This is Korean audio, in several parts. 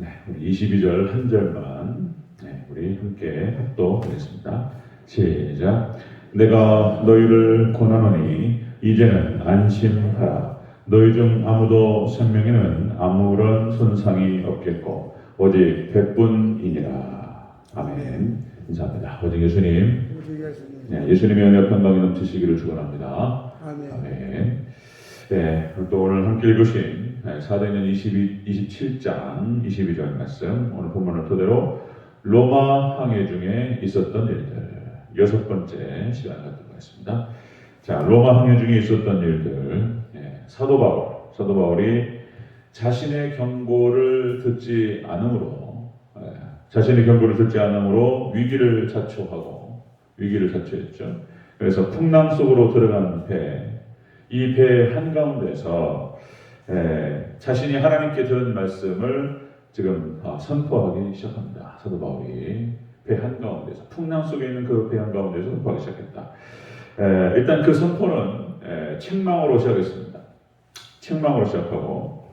네, 우리 22절 한 절만 네, 우리 함께 합독하겠습니다. 시작. 내가 너희를 권하노니 이제는 안심하라. 너희 중 아무도 생명에는 아무런 손상이 없겠고 오직 백분이니라. 아멘. 감사합니다. 오직 예수님. 네, 예수님의 은혜 평강이 넘치시기를 축원합니다. 아멘. 아멘. 네, 또 오늘 함께 읽으신 네, 사도행전 22, 27장 22절 말씀 오늘 본문을 토대로 로마 항해 중에 있었던 일들 여섯 번째 시간 갖도록 하겠습니다. 자, 로마 항해 중에 있었던 일들 네, 사도 바울 사도 바울이 자신의 경고를 듣지 않으므로 네, 자신의 경고를 듣지 않으므로 위기를 자초하고 위기를 자초했죠. 그래서 풍랑 속으로 들어간 배, 이배 한가운데서 에, 자신이 하나님께 들은 말씀을 지금 아, 선포하기 시작합니다. 사도 바울이 배 한가운데서 풍랑 속에 있는 그 배 한가운데서 선포하기 시작했다. 에, 일단 그 선포는 에, 책망으로 시작했습니다. 책망으로 시작하고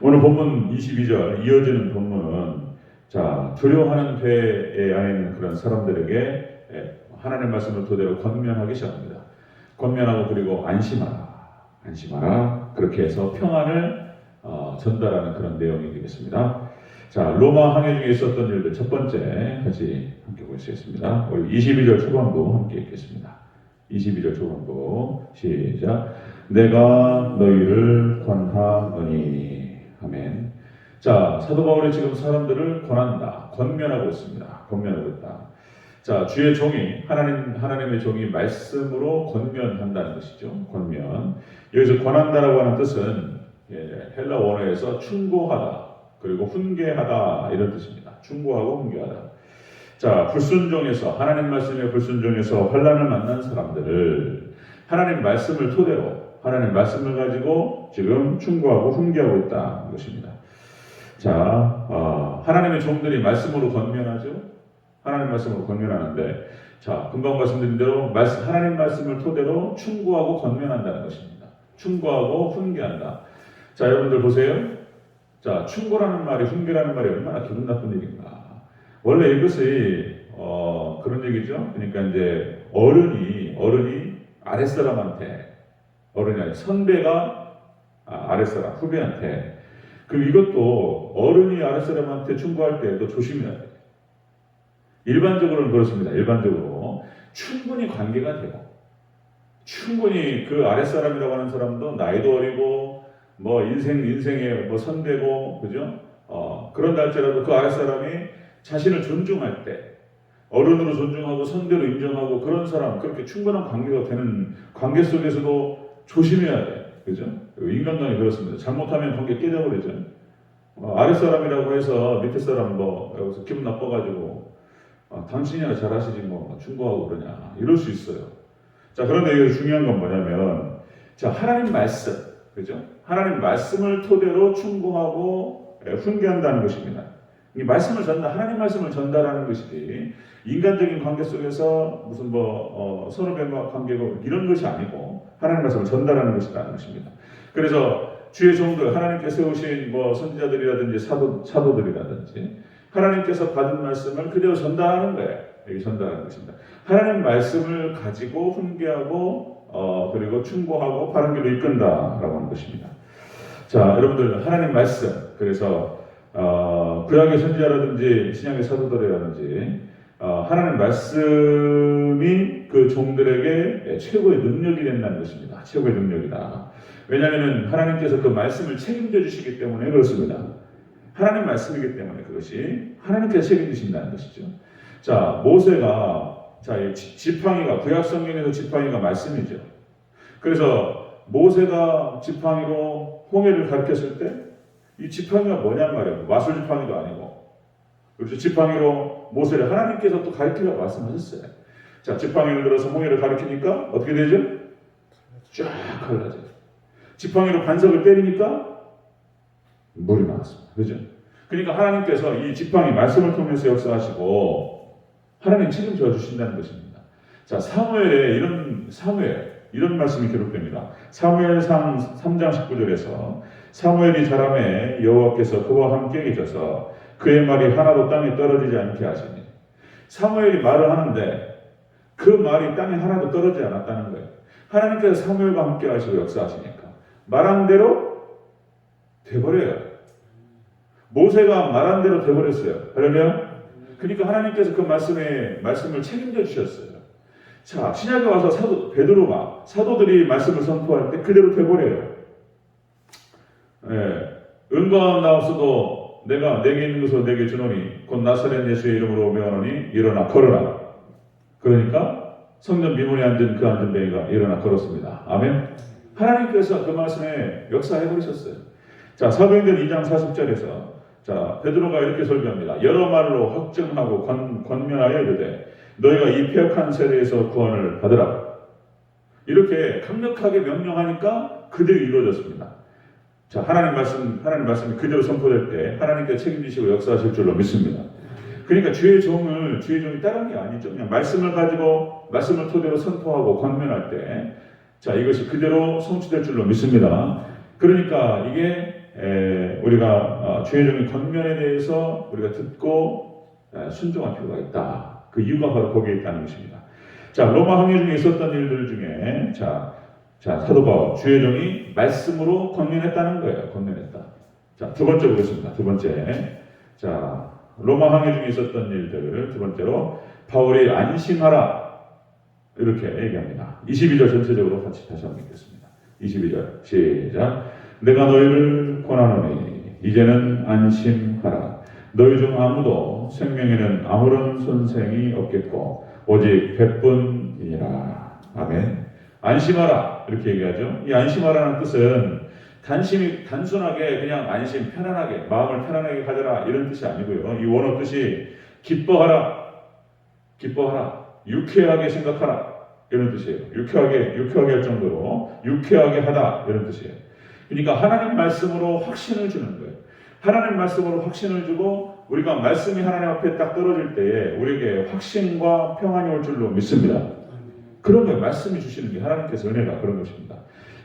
오늘 본문 22절 이어지는 본문은 자 두려워하는 배에 안에 있는 그런 사람들에게 에, 하나님의 말씀을 토대로 권면하기 시작합니다. 권면하고 그리고 안심하라, 안심하라 그렇게 해서 평안을 어, 전달하는 그런 내용이 되겠습니다. 자 로마 항해 중에 있었던 일들 첫 번째 같이 함께 보시겠습니다. 우리 22절 초반부 함께 읽겠습니다. 22절 초반부 시작. 내가 너희를 권하노니 아멘. 자 사도 바울이 지금 사람들을 권한다, 권면하고 있습니다. 권면하고 있다. 자, 주의 종이 하나님 하나님의 종이 말씀으로 권면한다는 것이죠. 권면. 여기서 권한다라고 하는 뜻은 예, 헬라 원어에서 충고하다 그리고 훈계하다 이런 뜻입니다. 충고하고 훈계하다. 자, 불순종에서 하나님 말씀에 불순종해서 환란을 만난 사람들을 하나님 말씀을 토대로 하나님 말씀을 가지고 지금 충고하고 훈계하고 있다는 것입니다. 자, 어, 하나님의 종들이 말씀으로 권면하죠. 하나님 말씀으로 권면하는데 자 금방 말씀드린 대로 말씀, 하나님 말씀을 토대로 충고하고 권면한다는 것입니다. 충고하고 훈계한다. 자 여러분들 보세요. 자 충고라는 말이 훈계라는 말이 얼마나 기분 나쁜 얘기인가. 원래 이것이 어, 그런 얘기죠. 그러니까 이제 어른이 어른이 아랫사람한테 어른이 아니 선배가 아, 아랫사람 후배한테 그리고 이것도 어른이 아랫사람한테 충고할 때도 조심해야 돼. 일반적으로는 그렇습니다. 일반적으로 충분히 관계가 되고 충분히 그 아랫사람이라고 하는 사람도 나이도 어리고 뭐 인생 인생에 뭐 선배고 그죠? 어, 그런다 할지라도 그 아랫사람이 자신을 존중할 때 어른으로 존중하고 선배로 인정하고 그런 사람 그렇게 충분한 관계가 되는 관계 속에서도 조심해야 돼. 그죠? 인간관계 그렇습니다. 잘못하면 관계 깨져버리죠. 어, 아랫사람이라고 해서 밑에 사람 뭐 여기서 기분 나빠가지고 아, 당신이나 잘하시지 뭐 충고하고 그러냐 이럴 수 있어요. 자 그런데 여기 중요한 건 뭐냐면 자 하나님 말씀 그죠? 하나님 말씀을 토대로 충고하고 예, 훈계한다는 것입니다. 이 말씀을 전달 하나님 말씀을 전달하는 것이지 인간적인 관계 속에서 무슨 뭐 어, 서로 관계고 이런 것이 아니고 하나님 말씀을 전달하는 것이라는 것입니다. 그래서 주의 종들 하나님께 세우신 뭐 선지자들이라든지 사도 사도들이라든지 하나님께서 받은 말씀을 그대로 전달하는 거예요. 여기 전달하는 것입니다. 하나님 말씀을 가지고 훈계하고 어, 그리고 충고하고 바른 길로 이끈다라고 하는 것입니다. 자, 여러분들 하나님 말씀 그래서 어, 구약의 선지자라든지 신약의 사도들이라든지 어, 하나님 말씀이 그 종들에게 최고의 능력이 된다는 것입니다. 최고의 능력이다. 왜냐하면 하나님께서 그 말씀을 책임져 주시기 때문에 그렇습니다. 하나님 말씀이기 때문에 그것이 하나님께서 책임지신다는 것이죠. 자, 모세가 자, 이 지- 지팡이가 구약 성경에서 지팡이가 말씀이죠. 그래서 모세가 지팡이로 홍해를 가르쳤을 때 이 지팡이가 뭐냔 말이에요. 마술 지팡이도 아니고. 그래서 지팡이로 모세를 하나님께서 또 가르치라고 말씀하셨어요. 자, 지팡이를 들어서 홍해를 가르치니까 어떻게 되죠? 쫙 갈라져요. 지팡이로 반석을 때리니까 물이 나왔습니다. 그죠? 그러니까 하나님께서 이 지팡이 말씀을 통해서 역사하시고 하나님 책임져 주신다는 것입니다. 자, 사무엘에 이런 사무엘 이런 말씀이 기록됩니다. 사무엘상 3장 19절에서 사무엘이 자라매 여호와께서 그와 함께 계셔서 그의 말이 하나도 땅에 떨어지지 않게 하시니 사무엘이 말을 하는데 그 말이 땅에 하나도 떨어지지 않았다는 거예요. 하나님께서 사무엘과 함께 하시고 역사하시니까 말한 대로 돼버려요. 모세가 말한 대로 돼버렸어요. 그러면 그러니까 하나님께서 그 말씀에 말씀을 책임져 주셨어요. 자 신약에 와서 사도 베드로가 사도들이 말씀을 선포할 때 그대로 돼버려요. 예, 은과 나옵소도 내가 내게 있는 것을 내게 주노니 곧 나사렛 예수의 이름으로 명하노니 일어나 걸어라. 그러니까 성전 미문에 앉은 그 앉은 뱅이가 일어나 걸었습니다. 아멘. 하나님께서 그 말씀에 역사해 버리셨어요. 자 사도행전 2장 40절에서 자 베드로가 이렇게 설교합니다. 여러 말로 확증하고 권, 권면하여 이르되 너희가 이 폐역한 세대에서 구원을 받으라. 이렇게 강력하게 명령하니까 그대로 이루어졌습니다. 자, 하나님 말씀, 하나님 말씀이 그대로 선포될 때 하나님께서 책임지시고 역사하실 줄로 믿습니다. 그러니까 주의 종을 주의 종이 다른 게 아니죠. 그냥 말씀을 가지고 말씀을 토대로 선포하고 권면할 때, 자 이것이 그대로 성취될 줄로 믿습니다. 그러니까 이게 에, 우리가 어, 주의 종의 권면에 대해서 우리가 듣고 에, 순종할 필요가 있다. 그 이유가 바로 거기에 있다는 것입니다. 자 로마 항해 중에 있었던 일들 중에 자 자, 사도 바울, 주의 종이 말씀으로 권면했다는 거예요. 권면했다. 자, 두 번째 보겠습니다. 두 번째. 자, 로마 항해 중에 있었던 일들. 두 번째로, 바울이 안심하라. 이렇게 얘기합니다. 22절 전체적으로 같이 다시 한번 읽겠습니다. 22절. 시작. 내가 너희를 권하노니, 이제는 안심하라. 너희 중 아무도 생명에는 아무런 손생이 없겠고, 오직 백분이니라. 아멘. 안심하라 이렇게 얘기하죠. 이 안심하라는 뜻은 단심이 단순하게 그냥 안심 편안하게 마음을 편안하게 가져라 이런 뜻이 아니고요. 이 원어 뜻이 기뻐하라, 기뻐하라, 유쾌하게 생각하라 이런 뜻이에요. 유쾌하게 유쾌하게 할 정도로 유쾌하게 하다 이런 뜻이에요. 그러니까 하나님 말씀으로 확신을 주는 거예요. 하나님 말씀으로 확신을 주고 우리가 말씀이 하나님 앞에 딱 떨어질 때에 우리에게 확신과 평안이 올 줄로 믿습니다. 그런 거예요. 말씀이 주시는 게 하나님께서 은혜가 그런 것입니다.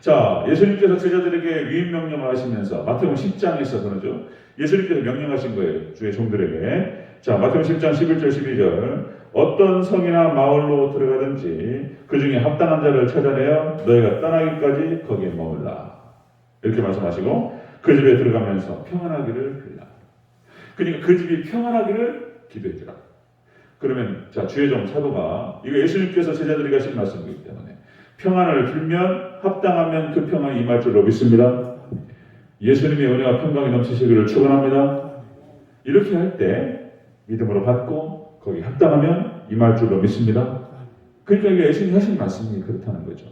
자, 예수님께서 제자들에게 위임 명령을 하시면서 마태복음 10장에서 그러죠. 예수님께서 명령하신 거예요. 주의 종들에게. 자, 마태복음 10장 11절 12절. 어떤 성이나 마을로 들어가든지 그 중에 합당한 자를 찾아내어 너희가 떠나기까지 거기에 머물라. 이렇게 말씀하시고 그 집에 들어가면서 평안하기를 빌라. 그러니까 그 집이 평안하기를 기도해주라. 그러면 자 주의 종 사도가 이거 예수님께서 제자들에게 하신 말씀이기 때문에 평안을 빌면 합당하면 그 평안이 임할 줄로 믿습니다. 예수님의 은혜와 평강이 넘치시기를 축원합니다. 이렇게 할 때 믿음으로 받고 거기 합당하면 임할 줄로 믿습니다. 그러니까 이게 예수님이 하신 말씀이 그렇다는 거죠.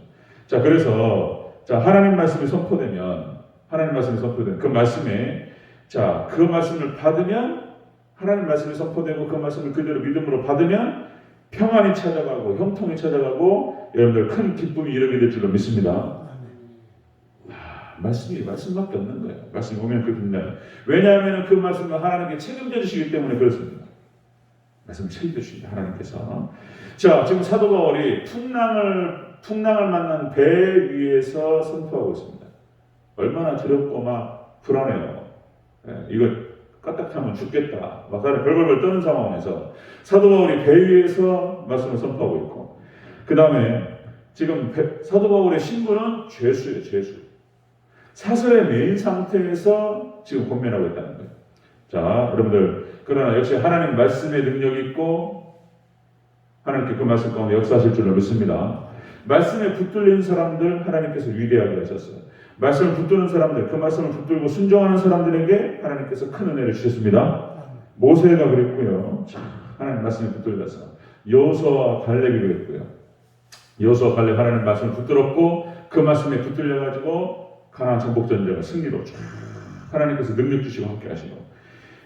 자 그래서 자 하나님 말씀이 선포되면 하나님 말씀이 선포되면 그 말씀에 자 그 말씀을 받으면 하나님 말씀이 선포되고 그 말씀을 그대로 믿음으로 받으면 평안이 찾아가고 형통이 찾아가고 여러분들 큰 기쁨이 이르게 될 줄로 믿습니다. 아, 말씀이 말씀밖에 없는 거예요. 말씀이 오면 그 빛나요. 왜냐하면 그 말씀을 하나님께 책임져 주시기 때문에 그렇습니다. 말씀 책임져 주십니다. 하나님께서. 자, 지금 사도 바울이 풍랑을 풍랑을 만난 배 위에서 선포하고 있습니다. 얼마나 두렵고 막 불안해요. 예, 이거 까딱하면 죽겠다. 막 다른 벌벌벌 떠는 상황에서 사도 바울이 배 위에서 말씀을 선포하고 있고, 그 다음에 지금 배- 사도 바울의 신분은 죄수예요, 죄수. 사슬에 매인 상태에서 지금 권면하고 있다는 거예요. 자, 여러분들, 그러나 역시 하나님 말씀의 능력이 있고, 하나님께 그 말씀 가운데 역사하실 줄로 믿습니다. 말씀에 붙들린 사람들 하나님께서 위대하게 하셨어요. 말씀을 붙드는 사람들, 그 말씀을 붙들고 순종하는 사람들에게 하나님께서 큰 은혜를 주셨습니다. 모세가 그랬고요. 자, 하나님 말씀에 붙들려서 여호수아와 갈렙이 그랬고요. 여호수아 갈렙 하나님 말씀을 붙들었고 그 말씀에 붙들려 가지고 가나안 정복 전쟁을 승리로 쫙 하나님께서 능력 주시고 함께 하시고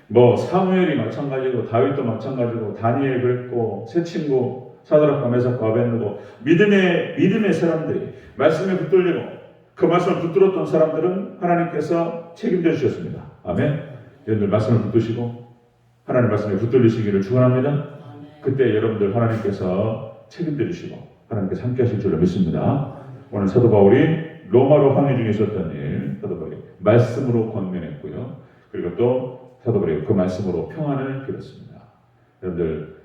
뭐 사무엘이 마찬가지고 다윗도 마찬가지고 다니엘 그랬고 새 친구 사드락과 메삭과 아벤누고 믿음의 믿음의 사람들이 말씀에 붙들리고 그 말씀을 붙들었던 사람들은 하나님께서 책임져 주셨습니다. 아멘. 여러분들 말씀을 붙드시고 하나님 말씀에 붙들리시기를 축원합니다. 그때 여러분들 하나님께서 책임져 주시고 하나님께서 함께 하실 줄로 믿습니다. 오늘 사도 바울이 로마로 항해 중에 있었던 일, 사도 바울이 말씀으로 권면했고요. 그리고 또 사도 바울이 그 말씀으로 평안을 빌었습니다. 여러분들 예,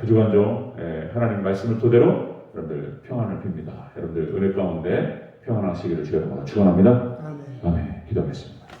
부족한조 예, 하나님 말씀을 토대로 여러분들 평안을 빕니다. 여러분들 은혜 가운데 평안하시기를 주여 축원합니다. 아멘. 아멘. 기도하겠습니다.